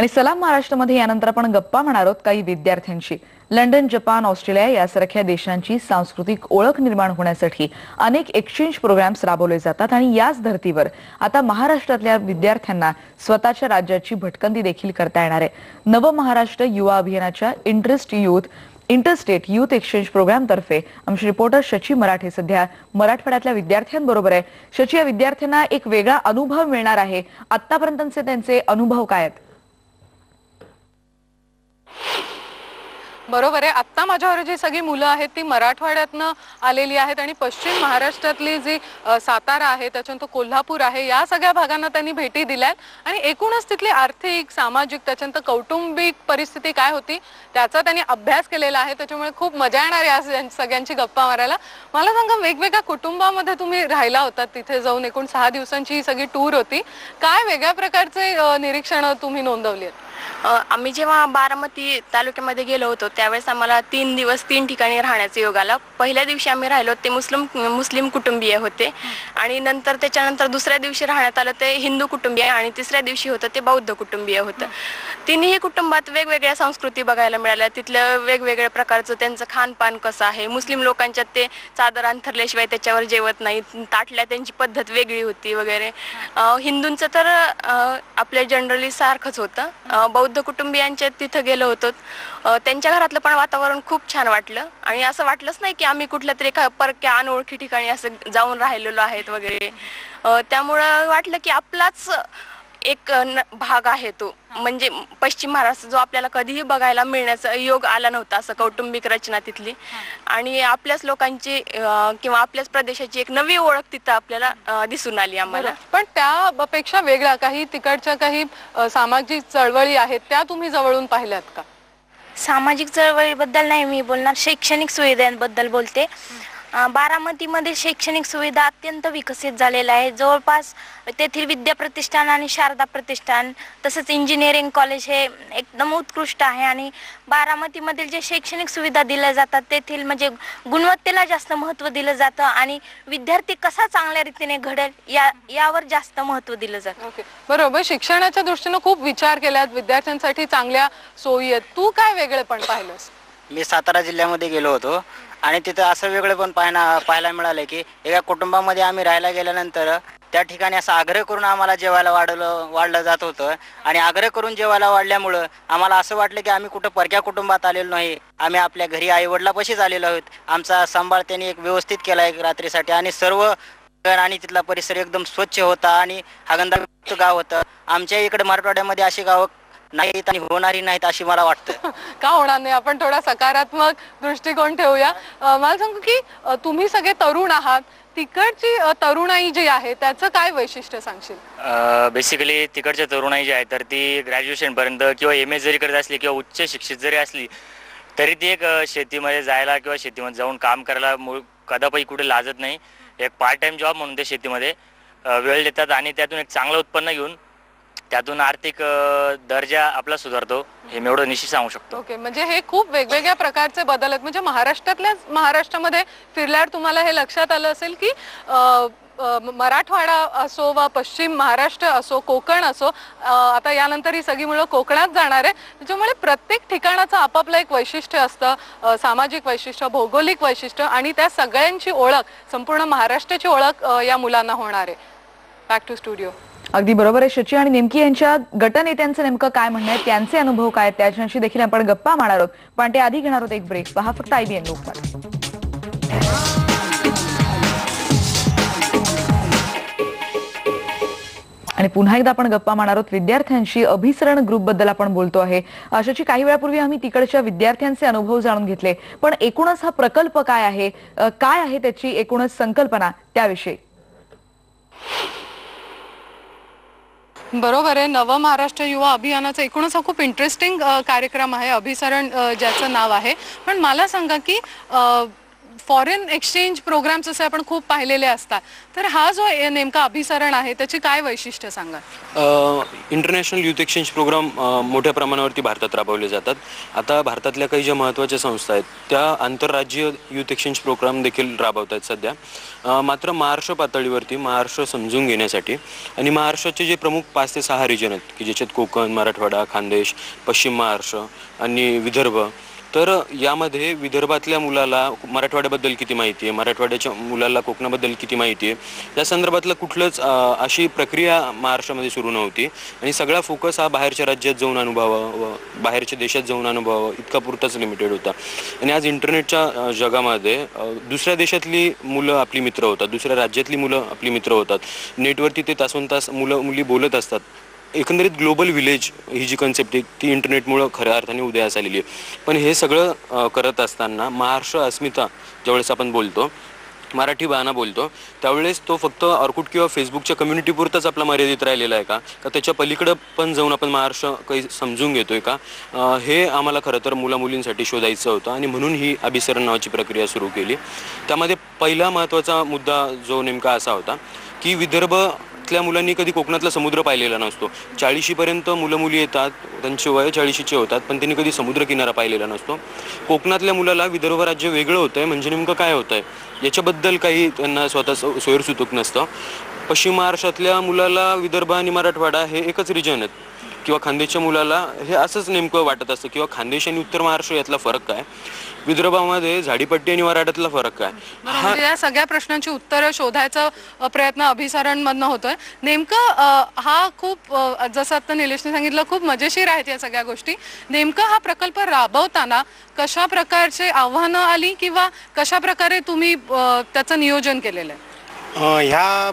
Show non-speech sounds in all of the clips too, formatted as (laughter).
आणि सलाम महाराष्ट्रामध्ये यानंतर आपण गप्पा म्हणणार आहोत काही विद्यार्थ्यांशी. लंडन जपान ऑस्ट्रेलिया यासारख्या देशांची सांस्कृतिक ओळख निर्माण होण्यासाठी अनेक एक्सचेंज प्रोग्राम्स राबवले जातात आणि याच धर्तीवर आता महाराष्ट्रातल्या विद्यार्थ्यांना स्वतःच्या राज्याची भटकंती देखील करता येणार आहे. नव महाराष्ट्र युवा अभियानाच्या interest youth interstate youth exchange program तर्फे आमचे रिपोर्टर शची मराठे सध्या मराठवाड्यातल्या विद्यार्थ्यांबरोबर आहे. शची या विद्यार्थ्यांना एक वेगळा अनुभव मिळणार आहे. आतापर्यंतचे त्यांचे अनुभव काय आहेत? बरोबर आहे. आत्ता माझ्यावर जी सगळी मुलं आहेत ती मराठवाड्यातनं आलेली आहेत आणि पश्चिम महाराष्ट्रातली जी सातारा आहे त्याच्यानंतर कोल्हापूर आहे या सगळ्या भागांना त्यांनी भेटी दिल्या आणि एकूणच तिथली आर्थिक सामाजिक त्याच्यानंतर कौटुंबिक परिस्थिती काय होती त्याचा त्यांनी अभ्यास केलेला आहे. त्याच्यामुळे खूप मजा येणार आहे आज सगळ्यांची गप्पा मारायला. मला सांगा वेगवेगळ्या कुटुंबामध्ये तुम्ही राहिला होता तिथे जाऊन एकूण सहा दिवसांची ही सगळी टूर होती. काय वेगळ्या प्रकारचे निरीक्षणं तुम्ही नोंदवली आहेत? आम्ही जेव्हा बारामती तालुक्यामध्ये गेलो होतो त्यावेळेस आम्हाला तीन दिवस तीन ठिकाणी राहण्याचा योग आला. पहिल्या दिवशी आम्ही राहिलो ते मुस्लिम मुस्लिम कुटुंबीय होते. आणि नंतर त्याच्यानंतर दुसऱ्या दिवशी राहण्यात आलं ते हिंदू कुटुंबीय आणि तिसऱ्या दिवशी होतं ते बौद्ध कुटुंबीय होतं. तिन्ही कुटुंबात वेगवेगळ्या संस्कृती बघायला मिळाल्या. तिथलं वेगवेगळ्या प्रकारचं त्यांचं खानपान कसं आहे? मुस्लिम लोकांच्यात ते चादर अंथरल्याशिवाय त्याच्यावर जेवत नाहीत. ताटल्या त्यांची पद्धत वेगळी होती वगैरे. हिंदूंचं तर आपल्या जनरली सारखंच होतं. बौद्ध कुटुंबियांच्या तिथं गेलो होतो. त्यांच्या घरातलं पण वातावरण खूप छान वाटलं. आणि असं वाटलंच नाही की आम्ही कुठल्या तरी एका परक्या अनोळखी ठिकाणी असं जाऊन राहिलेलो आहेत वगैरे. त्यामुळं वाटलं की आपलाच एक न- भाग आहे तो. म्हणजे पश्चिम महाराष्ट्र जो आपल्याला कधीही बघायला मिळण्याचा योग आला नव्हता असं कौटुंबिक रचना तिथली. आणि आपल्याच लोकांची अ, किंवा आपल्याच प्रदेशाची एक नवी ओळख तिथं आपल्याला अ, दिसून आली आम्हाला. पण त्यापेक्षा वेगळ्या. काही तिकडच्या काही अ, सामाजिक चळवळी आहेत त्या तुम्ही जवळून पाहिल्यात का? सामाजिक चळवळीबद्दल नाही मी बोलणार. शैक्षणिक सुविधांबद्दल बोलते. अं, बारामतीमध्ये शैक्षणिक सुविधा अत्यंत विकसित झालेल्या आहे जवळपास तेथील विद्या प्रतिष्ठान आणि शारदा प्रतिष्ठान तसंच इंजिनिअरिंग कॉलेज हे एकदम उत्कृष्ट आहे आणि बारामतीमधील जे शैक्षणिक सुविधा दिल्या जातात तेथील म्हणजे गुणवत्तेला जास्त महत्त्व दिलं जातं आणि विद्यार्थी कसा चांगल्या रीतीने घडेल या यावर जास्त महत्त्व दिलं जातं. ओके. बरोबर. शिक्षणाच्या दृष्टीनं खूप विचार केल्यात. विद्यार्थ्यांसाठी चांगल्या सोयी आहेत. तू काय वेगळे पण पाहिलंस? मी सातारा जिल्ह्यामध्ये गेलो होतो. आणि तिथं असं वेगळं पण पाहणा पाहायला मिळालं की एका कुटुंबामध्ये आम्ही राहायला गेल्यानंतर त्या ठिकाणी असं आग्रह करून आम्हाला जेवायला वाढलं वाढलं जात होतं. आणि आग्रह करून जेवायला वाढल्यामुळं आम्हाला असं वाटलं की आम्ही कुठं परक्या कुटुंबात आलेलो नाही. आम्ही आपल्या घरी आईवडिलापाशीच आलेलो आहोत. आमचा सांभाळ त्यांनी एक व्यवस्थित केला एक रात्रीसाठी. आणि सर्व आणि तिथला परिसर एकदम स्वच्छ होता आणि हागंदा गाव होतं. आमच्या इकडे मराठवाड्यामध्ये अशी गावं नाहीत आणि होणारी नाहीत अशी मला वाटतं. (laughs) का होणार नाही? आपण थोडा सकारात्मक दृष्टिकोन ठेवूया. अ, मला सांगू की अ, तुम्ही सगळे तरुण आहात. तिकडची अ, तरुणाई जी आहे त्याचं काय वैशिष्ट्य सांगशील? बेसिकली तिकडच्या तरुणाई जी आहे तर ती ग्रॅज्युएशनपर्यंत किंवा एम ए जरी करत असली किंवा उच्च शिक्षित जरी असली तरी ती एक अ, शेतीमध्ये जायला किंवा शेतीमध्ये जाऊन काम करायला मूळ कदापही कुठे लाजत नाही. एक पार्ट टाइम जॉब म्हणून ते शेतीमध्ये अ, वेळ देतात आणि त्यातून एक चांगलं उत्पन्न घेऊन त्यातून आर्थिक दर्जा आपला सुधारतो हे मी एवढं निश्चित सांगू शकतो. ओके म्हणजे हे खूप वेगवेगळ्या प्रकारचे बदल आहेत. म्हणजे महाराष्ट्रातल्याच महाराष्ट्रामध्ये फिरल्यावर तुम्हाला हे लक्षात आलं असेल की अ, अ, मराठवाडा असो वा पश्चिम महाराष्ट्र असो कोकण असो अ, आता यानंतर ही सगळी मुलं कोकणात जाणार आहे त्याच्यामुळे प्रत्येक ठिकाणाचं आपापलं एक वैशिष्ट्य असतं अ, सामाजिक वैशिष्ट्य भौगोलिक वैशिष्ट्य आणि त्या सगळ्यांची ओळख संपूर्ण महाराष्ट्राची ओळख अ, या मुलांना होणार आहे. बॅक टू स्टुडिओ अगदी बरोबर आहे शची. आणि नेमकी यांच्या गटनेत्यांचं नेमकं काय म्हणणं आहे? त्यांचे अनुभव काय आहेत, त्याच्याशी देखील आपण गप्पा मारणार आहोत. पण ते आधी घेणार आहोत एक ब्रेक पहा फक्त आयबीएन लोकपाल आणि पुन्हा एकदा आपण गप्पा मारणार आहोत. विद्यार्थ्यांशी अभिसरण ग्रुपबद्दल आपण बोलतो आहे. अशाची काही वेळापूर्वी आम्ही तिकडच्या विद्यार्थ्यांचे अनुभव जाणून घेतले. पण एकूणच हा प्रकल्प काय आहे? काय आहे त्याची एकूणच संकल्पना? त्याविषयी. बरोबर आहे. नव महाराष्ट्र युवा अभियानाचा एकूणच हा खूप इंटरेस्टिंग कार्यक्रम आहे. अभिसरण ज्याचं नाव आहे. पण मला सांगा की फॉरेन एक्सचेंज प्रोग्राम्स असे आपण खूप पाहिलेले असतात तर हा जो ए- नेमका अभिसरण आहे त्याची काय वैशिष्ट्य सांगा इंटरनॅशनल युथ एक्सचेंज प्रोग्राम मोठ्या प्रमाणावरती भारतात राबवले जातात. आता भारतातल्या काही ज्या महत्त्वाच्या संस्था आहेत त्या आंतरराज्यीय युथ एक्सचेंज प्रोग्राम देखील राबवत आहेत सध्या. मात्र महाराष्ट्र पातळीवरती महाराष्ट्र समजून घेण्यासाठी आणि महाराष्ट्राचे जे प्रमुख पाच ते सहा रिजन आहेत की ज्याच्यात कोकण मराठवाडा खानदेश पश्चिम महाराष्ट्र आणि विदर्भ तर यामध्ये विदर्भातल्या मुलाला मराठवाड्याबद्दल किती माहिती आहे? मराठवाड्याच्या मुलाला कोकणाबद्दल किती माहिती आहे? या संदर्भातलं कुठलंच अशी प्रक्रिया महाराष्ट्रामध्ये सुरू नव्हती. आणि सगळा फोकस हा बाहेरच्या राज्यात जाऊन अनुभवावा व बाहेरच्या देशात जाऊन अनुभवावा इतका पुरताच लिमिटेड होता. आणि आज इंटरनेटच्या जगामध्ये दुसऱ्या देशातली मुलं आपली मित्र होतात. दुसऱ्या राज्यातली मुलं आपली मित्र होतात. नेटवरती ते तासोन तास मुलं मुली बोलत असतात. एकंदरीत ग्लोबल विलेज ही जी कन्सेप्ट आहे ती इंटरनेटमुळं खऱ्या अर्थाने उदयास आलेली आहे. पण हे सगळं करत असताना महाराष्ट्र अस्मिता ज्यावेळेस आपण बोलतो मराठी बाना बोलतो त्यावेळेस तो फक्त ऑर्कुट किंवा फेसबुकच्या कम्युनिटीपुरताच आपला मर्यादित राहिलेला आहे का? का त्याच्या पलीकडं पण जाऊन आपण महाराष्ट्र काही समजून घेतोय का? हे आम्हाला खरं तर मुलामुलींसाठी शोधायचं होतं आणि म्हणून ही अभिसरण नावाची प्रक्रिया सुरू केली. त्यामध्ये पहिला महत्त्वाचा मुद्दा जो नेमका असा होता की विदर्भ विदर्भातल्या मुलांनी कधी कोकणातला समुद्र पाहिलेला नसतो. चाळीशीपर्यंत मुलं मुली येतात. त्यांचे वय चाळीशीचे होतात पण त्यांनी कधी समुद्रकिनारा पाहिलेला नसतो. कोकणातल्या मुलाला विदर्भ राज्य वेगळं होतं आहे म्हणजे नेमकं काय होतं आहे याच्याबद्दल काही त्यांना स्वतः सोयरसुतूक नसतं. पश्चिम महाराष्ट्रातल्या मुलाला विदर्भ आणि मराठवाडा हे एकच रिजन आहेत. किंवा खानदेशच्या मुलाला हे असंच नेमकं वाटत असतं किंवा खानदेश आणि उत्तर महाराष्ट्र यातला फरक काय? विदर्भामध्ये झाडीपट्टी आणि मराठ्यातला फरक काय? म्हणजे या सगळ्या प्रश्नांची उत्तरं शोधायचा अ, प्रयत्न अभिसरण मधनं होतोय. नेमकं अ, हा खूप अ, जसं आता निलेशने सांगितलं खूप मजेशीर आहेत या सगळ्या गोष्टी. नेमकं हा प्रकल्प राबवताना कशा प्रकारचे आव्हानं आली किंवा कशा प्रकारे तुम्ही अ, त्याचं नियोजन केलेलं आहे? ह्या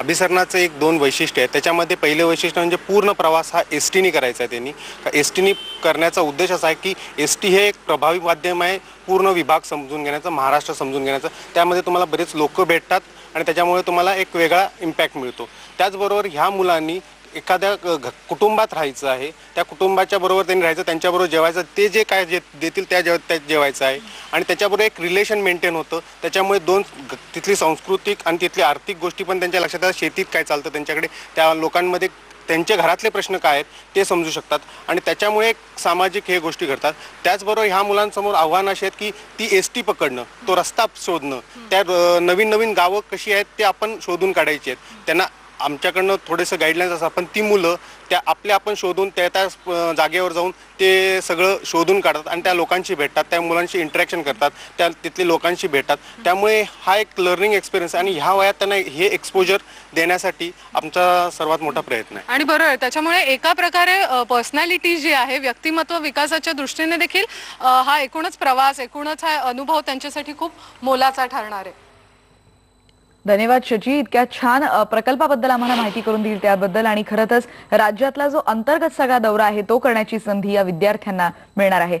अभिसरणाचं एक दोन वैशिष्ट्य आहे. त्याच्यामध्ये पहिले वैशिष्ट्य म्हणजे पूर्ण प्रवास हा एस टीने करायचा आहे त्यांनी. एस टीने करण्याचा उद्देश असा आहे की एस टी हे एक प्रभावी माध्यम आहे पूर्ण विभाग समजून घेण्याचा महाराष्ट्र समजून घेण्याचा. त्यामध्ये तुम्हाला बरेच लोक भेटतात आणि त्याच्यामुळे तुम्हाला एक वेगळा इम्पॅक्ट मिळतो. त्याचबरोबर ह्या मुलांनी एखाद्या घ- कुटुंबात राहायचं आहे त्या कुटुंबाच्या बरोबर त्यांनी राहायचं त्यांच्याबरोबर जेवायचं ते जे काय जे देतील त्या जेव त्या जेवायचं आहे. आणि त्याच्याबरोबर एक रिलेशन मेंटेन होतं. त्याच्यामुळे दोन तिथली सांस्कृतिक आणि तिथली आर्थिक गोष्टी पण त्यांच्या लक्षात येतात. शेतीत काय चालतं त्यांच्याकडे त्या लोकांमध्ये त्यांच्या घरातले प्रश्न काय आहेत ते समजू शकतात. आणि त्याच्यामुळे एक सामाजिक हे गोष्टी घडतात. त्याचबरोबर ह्या मुलांसमोर आव्हानं अशी आहेत की ती एस टी पकडणं तो रस्ता शोधणं त्या नवीन नवीन गावं कशी आहेत ते आपण शोधून काढायची आहेत. त्यांना आमच्याकडनं थोडेसं गाईडलाईन्स असतात. पण ती मुलं त्या आपल्या आपण शोधून त्या त्या जागेवर जाऊन ते सगळं शोधून काढतात आणि त्या लोकांशी भेटतात त्या मुलांशी इंटरॅक्शन करतात त्या तिथले लोकांशी भेटतात. त्यामुळे हा एक लर्निंग एक्सपिरियन्स आणि ह्या वयात त्यांना हे एक्सपोजर देण्यासाठी आमचा सर्वात मोठा प्रयत्न आहे. आणि बरोबर त्याच्यामुळे एका प्रकारे पर्सनॅलिटी जी आहे व्यक्तिमत्व विकासाच्या दृष्टीने देखील हा एकूणच प्रवास एकूणच हा अनुभव त्यांच्यासाठी खूप मोलाचा ठरणार आहे. धन्यवाद शची. इतक्या छान प्रकल्पाबद्दल आम्हाला माहिती करून देईल त्याबद्दल आणि खरंच राज्यातला जो अंतर्गत सगळा दौरा आहे तो करण्याची संधी या विद्यार्थ्यांना मिळणार आहे.